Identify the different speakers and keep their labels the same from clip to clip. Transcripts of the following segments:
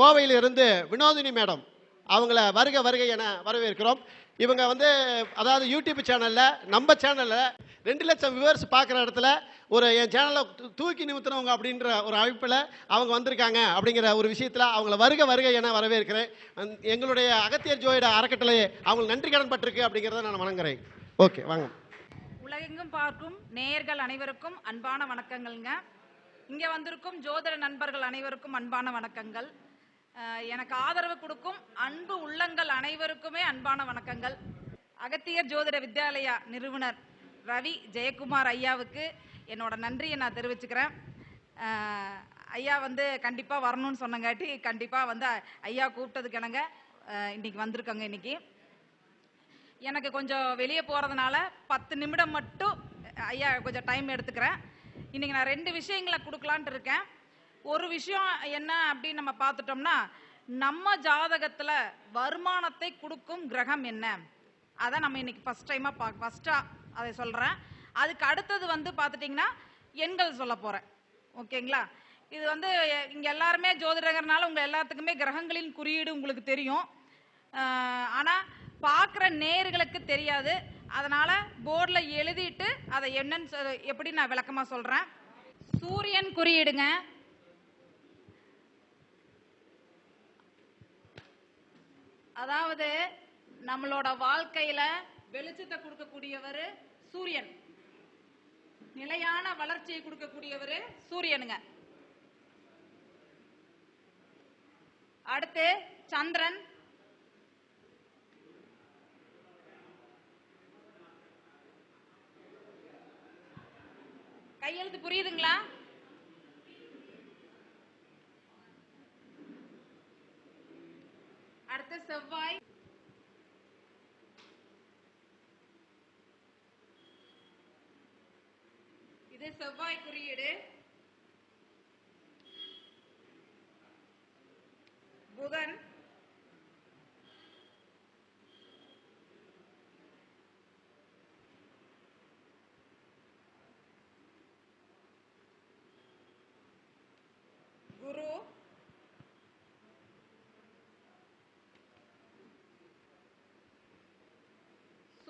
Speaker 1: கோவையிலிருந்து வினோதினி மேடம் அவங்கள வருக வருக என வரவேற்கிறோம். இவங்க வந்து அதாவது யூடியூப் சேனலில் நம்ம சேனலில் ரெண்டு லட்சம் வியூவர்ஸ் பார்க்குற இடத்துல ஒரு என் சேனலை தூக்கி நிமித்தினவங்க அப்படின்ற ஒரு அழைப்பில் அவங்க வந்திருக்காங்க அப்படிங்கிற ஒரு விஷயத்தில் அவங்கள வருக வருக என வரவேற்கிறேன். எங்களுடைய அகத்தியர் ஜோயிட அறக்கட்டளை அவங்களுக்கு நன்றி கடன் பட்டிருக்கு அப்படிங்கிறத நான் வணங்குறேன். ஓகே வாங்க.
Speaker 2: உலகெங்கும் பார்க்கும் நேயர்கள் அனைவருக்கும் அன்பான வணக்கங்கள்ங்க. இங்கே வந்திருக்கும் ஜோதிட நண்பர்கள் அனைவருக்கும் அன்பான வணக்கங்கள். எனக்கு ஆதரவு கொடுக்கும் அன்பு உள்ளங்கள் அனைவருக்குமே அன்பான வணக்கங்கள். அகத்தியர் ஜோதிட வித்யாலயா நிறுவனர் ரவி ஜெயக்குமார் ஐயாவுக்கு என்னோட நன்றியை நான் தெரிவிச்சுக்கிறேன். ஐயா வந்து கண்டிப்பாக வரணும்னு சொன்னங்காட்டி கண்டிப்பாக வந்து ஐயா கூப்பிட்டதுக்கு எனங்க இன்னைக்கு வந்திருக்கோங்க இன்னைக்கு. எனக்கு கொஞ்சம் வெளியே போகிறதுனால பத்து நிமிடம் மட்டும் ஐயா கொஞ்சம் டைம் எடுத்துக்கிறேன். இன்னைக்கு நான் ரெண்டு விஷயங்களை கொடுக்கலான்ட்டு இருக்கேன். ஒரு விஷயம் என்ன அப்படின்னு நம்ம பார்த்துட்டோம்னா நம்ம ஜாதகத்தில் வருமானத்தை கொடுக்கும் கிரகம் என்ன? அதை நம்ம இன்னைக்கு ஃபர்ஸ்ட் டைமாக பா ஃபஸ்ட்டாக அதை சொல்கிறேன் அதுக்கு அடுத்தது வந்து பார்த்துட்டிங்கன்னா எண்கள் சொல்ல போகிறேன் ஓகேங்களா? இது வந்து இங்கே எல்லாருமே ஜோதிடங்கிறனால உங்கள் எல்லாத்துக்குமே கிரகங்களின் குறியீடு உங்களுக்கு தெரியும். ஆனால் ஆனா பார்க்குற நேர்களுக்கு தெரியாது. அதனால போர்டில் எழுதிட்டு அதை என்னன்னு எப்படி நான் விளக்கமா சொல்றேன்? சூரியன் குறியீடுங்க. அதாவது நம்மளோட வாழ்க்கையில வெளிச்சத்தை கொடுக்கக்கூடியவர் சூரியன். நிலையான வளர்ச்சியை கொடுக்கக்கூடியவர் சூரியனுங்க. அடுத்து சந்திரன். கையெழுத்து புரியுதுங்களா? அடுத்த செவ்வாய். இது செவ்வாய் குறியீடு. புதன்.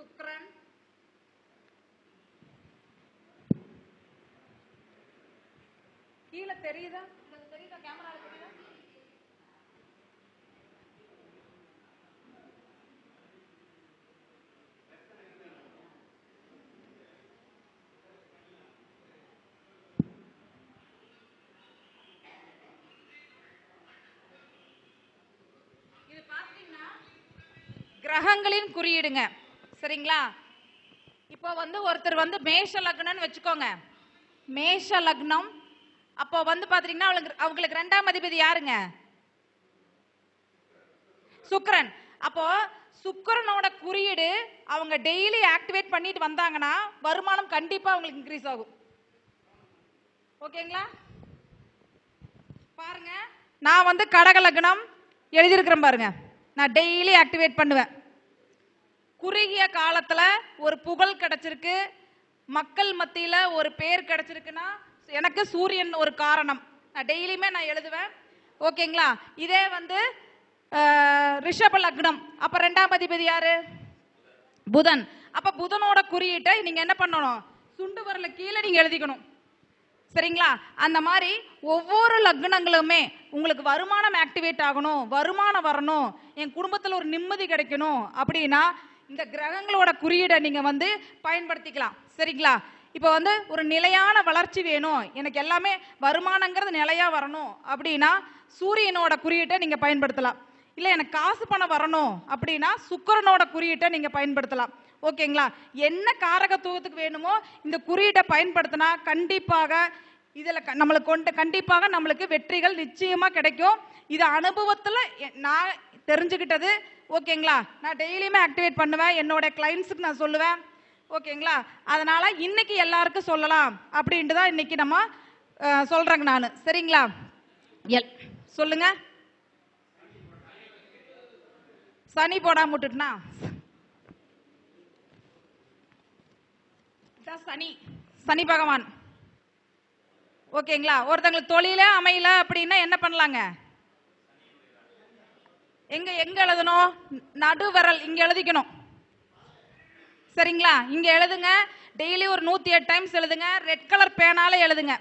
Speaker 2: சுக்கிரன். கீழே தெரியுதா? தெரியுதா கேமரா தெரியுதா? இது கிரகங்களின் குறியீடுங்க. சரிங்களா? இப்போ வந்து ஒருத்தர் வந்து மேஷ லக்னம்னு வச்சுக்கோங்க. மேஷ லக்னம். அப்போ வந்து பாத்தீங்கன்னா அவங்களுக்கு அவங்களுக்கு ரெண்டாம் அதிபதி யாருங்க? சுக்கரன். அப்போ சுக்கரனோட குறியீடு அவங்க டெய்லி ஆக்டிவேட் பண்ணிட்டு வந்தாங்கன்னா வருமானம் கண்டிப்பா அவங்களுக்கு இன்க்ரீஸ் ஆகும். ஓகேங்களா? பாருங்க. நான் வந்து கடக லக்னம் எழுதியிருக்கிறேன் பாருங்க. நான் டெய்லி ஆக்டிவேட் பண்ணுவேன். குறுகிய காலத்துல ஒரு புகழ் கிடைச்சிருக்கு. மக்கள் மத்தியில ஒரு பேர் கிடைச்சிருக்குன்னா எனக்கு சூரியன் ஒரு காரணம். நான் டெய்லியுமே நான் எழுதுவேன். ஓகேங்களா? இதே வந்து ரிஷப லக்னம். அப்ப ரெண்டாம் அதிபதி யாரு? புதன். அப்ப புதனோட குறியீட்டை நீங்க என்ன பண்ணணும்? சுண்டு வரல கீழே நீங்க எழுதிக்கணும். சரிங்களா? அந்த மாதிரி ஒவ்வொரு லக்னங்களுமே உங்களுக்கு வருமானம் ஆக்டிவேட் ஆகணும் வருமானம் வரணும் என் குடும்பத்தில் ஒரு நிம்மதி கிடைக்கணும் அப்படின்னா இந்த கிரகங்களோட குறியீடை நீங்க வந்து பயன்படுத்திக்கலாம். சரிங்களா? இப்போ வந்து ஒரு நிலையான வளர்ச்சி வேணும். எனக்கு எல்லாமே வருமானங்கிறது நிலையா வரணும். அப்படின்னா சூரியனோட குறியீட்டை நீங்க பயன்படுத்தலாம். இல்லை எனக்கு காசு பணம் வரணும் அப்படின்னா சுக்கரனோட குறியீட்டை நீங்கள் பயன்படுத்தலாம். ஓகேங்களா? என்ன காரகத்துவத்துக்கு வேணுமோ இந்த குறியீட்டை பயன்படுத்தினா கண்டிப்பாக இதில் நம்மளுக்கு கொண்டு கண்டிப்பாக நம்மளுக்கு வெற்றிகள் நிச்சயமாக கிடைக்கும். இது அனுபவத்தில் நான் தெரிஞ்சுக்கிட்டது. ஓகேங்களா? நான் டெய்லியுமே ஆக்டிவேட் பண்ணுவேன். என்னோட கிளைண்ட்ஸுக்கு நான் சொல்லுவேன். ஓகேங்களா? அதனால இன்னைக்கு எல்லாருக்கும் சொல்லலாம் அப்படின்ட்டு தான் இன்னைக்கு நம்ம அஹ், சொல்றேங்க நான். சரிங்களா? எல். சொல்லுங்க. சனி போடாம விட்டுட்டுனா? சனி. சனி பகவான். ஓகேங்களா? ஒருத்தங்களுக்கு தொழிலே அமையல அப்படின்னா என்ன பண்ணலாங்க? எங்க எங்க எழுதணும்? நடுவரல் இங்க எழுதிக்கணும். சரிங்களா? இங்க எழுதுங்க. டெய்லி ஒரு நூத்தி எட்டு டைம்ஸ் எழுதுங்க. ரெட் கலர் பேனால எழுதுங்க.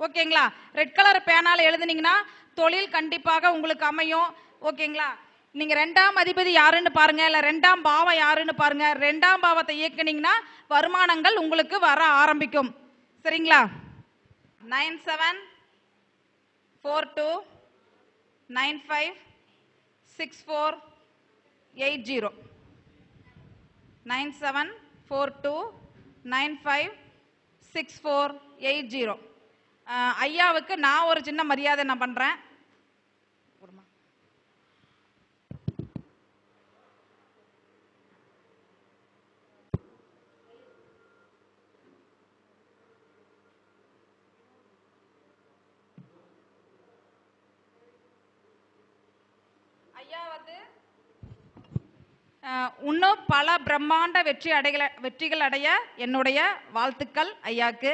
Speaker 2: ஓகேங்களா? ரெட் கலர் பேனால எழுதுனீங்கன்னா தொழில் கண்டிப்பாக உங்களுக்கு அமையும். ஓகேங்களா? நீங்க ரெண்டாம் அதிபதி யாருன்னு பாருங்க. இல்ல ரெண்டாம் பாவம் யாருன்னு பாருங்க. ரெண்டாம் பாவத்தை இயக்குனீங்கன்னா வருமானங்கள் உங்களுக்கு வர ஆரம்பிக்கும். சரிங்களா? Nine seven four two nine five six four eight zero. Nine seven four two nine five six four eight zero. ஐயாவுக்கு நான் ஒரு சின்ன மரியாதை நான் பண்ணுறேன் ஐயா வந்து இன்னும் பல பிரம்மாண்ட வெற்றி அடைகள வெற்றிகள் அடைய என்னுடைய வாழ்த்துக்கள் ஐயாக்கு.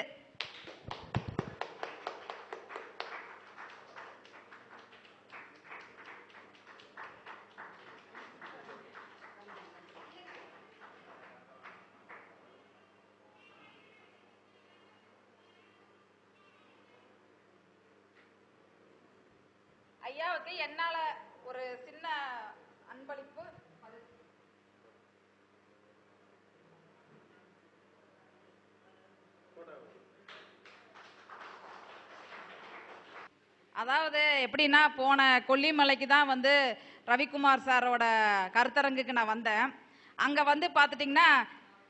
Speaker 2: ஐயாவுக்கு என்னால ஒரு சின்ன அன்பளிப்பு அது அதாவது எப்படின்னா போன கொல்லிமலைக்கு தான் வந்து ரவிக்குமார் சாரோட கருத்தரங்குக்கு நான் வந்தேன். அங்கே வந்து பார்த்துட்டிங்கன்னா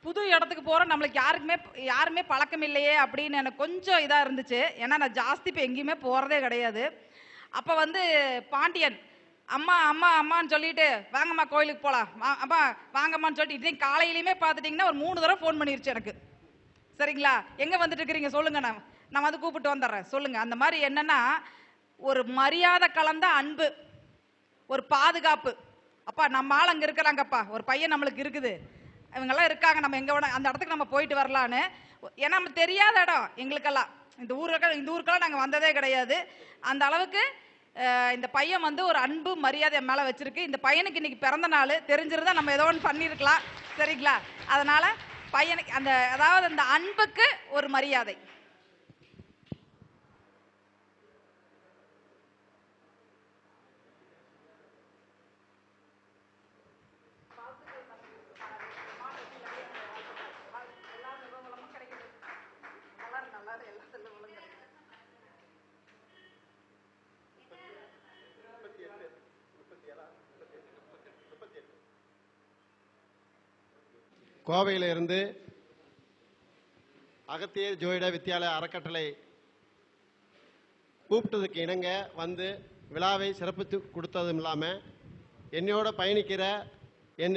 Speaker 2: புது இடத்துக்கு போகிறோம் நம்மளுக்கு யாருக்குமே யாருமே பழக்கம் இல்லையே அப்படின்னு எனக்கு கொஞ்சம் இதாக இருந்துச்சு. ஏன்னா நான் ஜாஸ்தி இப்போ எங்கேயுமே போகிறதே கிடையாது. அப்போ வந்து பாண்டியன் அம்மா அம்மா அம்மான்னு சொல்லிட்டு வாங்கம்மா கோயிலுக்கு போகலாம் வா அம்மா வாங்கம்மான்னு சொல்லிட்டு இன்னைக்கு காலையிலையுமே பார்த்துட்டிங்கன்னா ஒரு மூணு தடவை ஃபோன் பண்ணிருச்சு எனக்கு. சரிங்களா? எங்கே வந்துட்டு இருக்கிறீங்க? சொல்லுங்கள் நான் நான் வந்து கூப்பிட்டு வந்துடுறேன். சொல்லுங்கள் அந்த மாதிரி என்னென்னா ஒரு மரியாதை கலந்த அன்பு ஒரு பாதுகாப்பு. அப்பா நம்ம ஆள் அங்கே இருக்கிறாங்கப்பா. ஒரு பையன் நம்மளுக்கு இருக்குது. இவங்கெல்லாம் இருக்காங்க. நம்ம எங்கே வேணா அந்த இடத்துக்கு நம்ம போயிட்டு வரலான்னு. ஏன்னா நம்ம தெரியாத இடம் எங்களுக்கெல்லாம். இந்த ஊருக்கு இந்த ஊருக்கெல்லாம் நாங்கள் வந்ததே கிடையாது. அந்த அளவுக்கு இந்த பையன் வந்து ஒரு அன்பு மரியாதை மேலே வச்சிருக்கு. இந்த பையனுக்கு இன்றைக்கி பிறந்த நாள். தெரிஞ்சிருந்தா நம்ம ஏதோ ஒன்று பண்ணியிருக்கலாம் சரிங்களா? அதனால் பையனுக்கு அந்த அதாவது அந்த அன்புக்கு ஒரு மரியாதை.
Speaker 1: கோவையில இருந்து அகத்தியர் ஜோயிட வித்தியாலய அறக்கட்டளை கூப்பிட்டதுக்கு இணங்க வந்து விழாவை சிறப்பித்து கொடுத்ததும் இல்லாமல் என்னோட பயணிக்கிற என்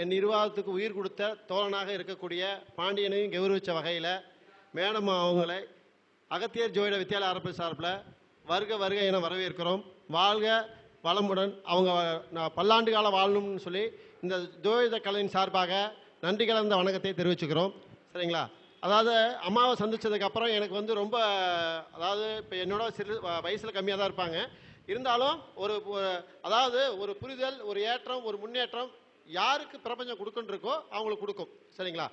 Speaker 1: என் நிர்வாகத்துக்கு உயிர் கொடுத்த தோழனாக இருக்கக்கூடிய பாண்டியனையும் கௌரவித்த வகையில் மேடம் அவங்களை அகத்தியர் ஜோயிட வித்தியாலய அரப்பு சார்பில் வருக வருக என வரவேற்கிறோம். வாழ்க வளமுடன். அவங்க நான் பல்லாண்டு கால வாழணும்னு சொல்லி இந்த ஜோதிட கலையின் சார்பாக நன்றி கலந்த வணக்கத்தை தெரிவிச்சுக்கிறோம். சரிங்களா? அதாவது அம்மாவை சந்தித்ததுக்கப்புறம் எனக்கு வந்து ரொம்ப அதாவது இப்போ என்னோட சிறு வ- கம்மியாக தான் இருப்பாங்க. இருந்தாலும் ஒரு அதாவது ஒரு புரிதல் ஒரு ஏற்றம் ஒரு முன்னேற்றம் யாருக்கு பிரபஞ்சம் கொடுக்குன்னு இருக்கோ அவங்களுக்கு கொடுக்கும். சரிங்களா?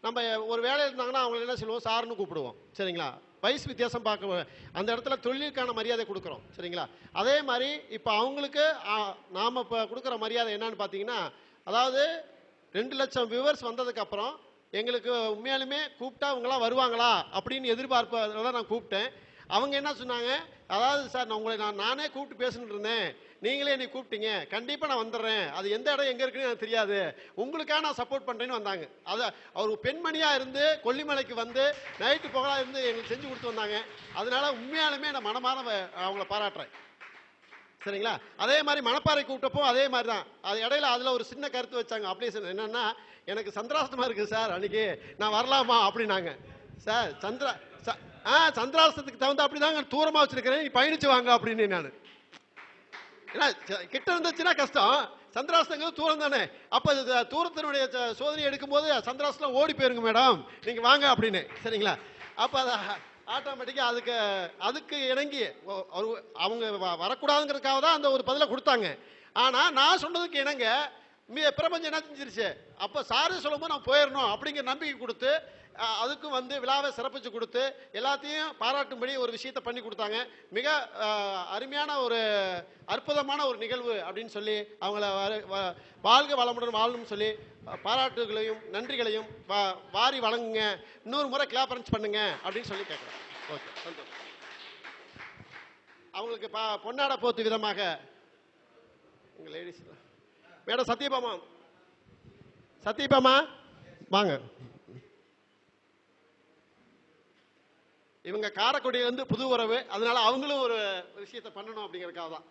Speaker 1: நம்ம ஒரு வேலை இருந்தாங்கன்னா அவங்கள என்ன சொல்லுவோம்? சார்னு கூப்பிடுவோம். சரிங்களா? வயசு வித்தியாசம் பார்க்க அந்த இடத்துல தொழிலுக்கான மரியாதை கொடுக்குறோம். சரிங்களா? அதே மாதிரி இப்போ அவங்களுக்கு நாம் இப்போ கொடுக்குற மரியாதை என்னன்னு பார்த்தீங்கன்னா அதாவது ரெண்டு லட்சம் வியூவர்ஸ் வந்ததுக்கு அப்புறம் எங்களுக்கு உண்மையாலுமே கூப்பிட்டா அவங்களாம் வருவாங்களா அப்படின்னு எதிர்பார்ப்பதில் தான் நான் கூப்பிட்டேன். அவங்க என்ன சொன்னாங்க? அதாவது சார் நான் உங்களை நான் நானே கூப்பிட்டு பேசிட்டு இருந்தேன். நீங்களே என்னை கூப்பிட்டீங்க. கண்டிப்பாக நான் வந்துடுறேன். அது எந்த இடம் எங்கே இருக்குன்னு எனக்கு தெரியாது. உங்களுக்காக நான் சப்போர்ட் பண்ணுறேன்னு வந்தாங்க. அதை அவர் பெண்மணியாக இருந்து கொல்லிமலைக்கு வந்து நைட்டு புகழாக இருந்து எங்களுக்கு செஞ்சு கொடுத்து வந்தாங்க. அதனால உண்மையாலுமே நான் மனமான அவங்கள பாராட்டுறேன். சரிங்களா? அதே மாதிரி மணப்பாறை கூப்பிட்டப்போ அதே மாதிரி தான் அது இடையில அதில் ஒரு சின்ன கருத்து வச்சாங்க. அப்ளிகேஷன் என்னன்னா எனக்கு சந்திராஷ்டமா இருக்குது சார் அன்னைக்கு நான் வரலாமா? அப்படின்னாங்க. சார் சந்திரா ச- ஆ சந்திராஷ்டத்துக்கு தகுந்த அப்படி தாங்க தூரமாக வச்சிருக்கிறேன் நீ பயணிச்சு வாங்க அப்படின்னு நான். ஏன்னா கிட்ட இருந்துச்சுன்னா கஷ்டம். சந்திராஷ்டங்கிறது தூரம் தானே. அப்போ தூரத்தினுடைய சோதனை எடுக்கும்போது சந்திராஷ்டம் ஓடி போயிருங்க மேடம். நீங்கள் வாங்க அப்படின்னு. சரிங்களா? அப்போ அதை ஆட்டோமேட்டிக்காக அதுக்கு அதுக்கு இணங்கி அவங்க வ- வரக்கூடாதுங்கிறதுக்காக தான் அந்த ஒரு பதிலை கொடுத்தாங்க. ஆனால் நான் சொன்னதுக்கு இணங்க பிரபஞ்சம் என்ன செஞ்சிருச்சு? அப்போ சாரு சொல்லும்போது நான் போயிடணும் அப்படிங்கிற நம்பிக்கை கொடுத்து அதுக்கும் வந்து விழாவை சிறப்பிச்சு கொடுத்து எல்லாத்தையும் பாராட்டும்படி ஒரு விஷயத்தை பண்ணி கொடுத்தாங்க. மிக அருமையான ஒரு அற்புதமான ஒரு நிகழ்வு அப்படின்னு சொல்லி அவங்கள வாழ்க வளமுடன் வாழணும்னு சொல்லி பாராட்டுகளையும் நன்றிகளையும் வா- வாரி வழங்குங்க. இன்னொரு முறை கிளாபரன்ஸ் பண்ணுங்க அப்படின்னு சொல்லி கேட்குறேன் ஓகே சந்தோஷம். அவங்களுக்கு பா பொன்னாட போத்து விதமாக எங்கள் லேடிஸ் தான் மேடம் சத்யபாமா சத்யபாமா வாங்க. இவங்க காரைக்குடியிலேருந்து புது உறவு அதனால அவங்களும் ஒரு விஷயத்தை பண்ணணும் அப்படிங்கறதுக்காக தான்.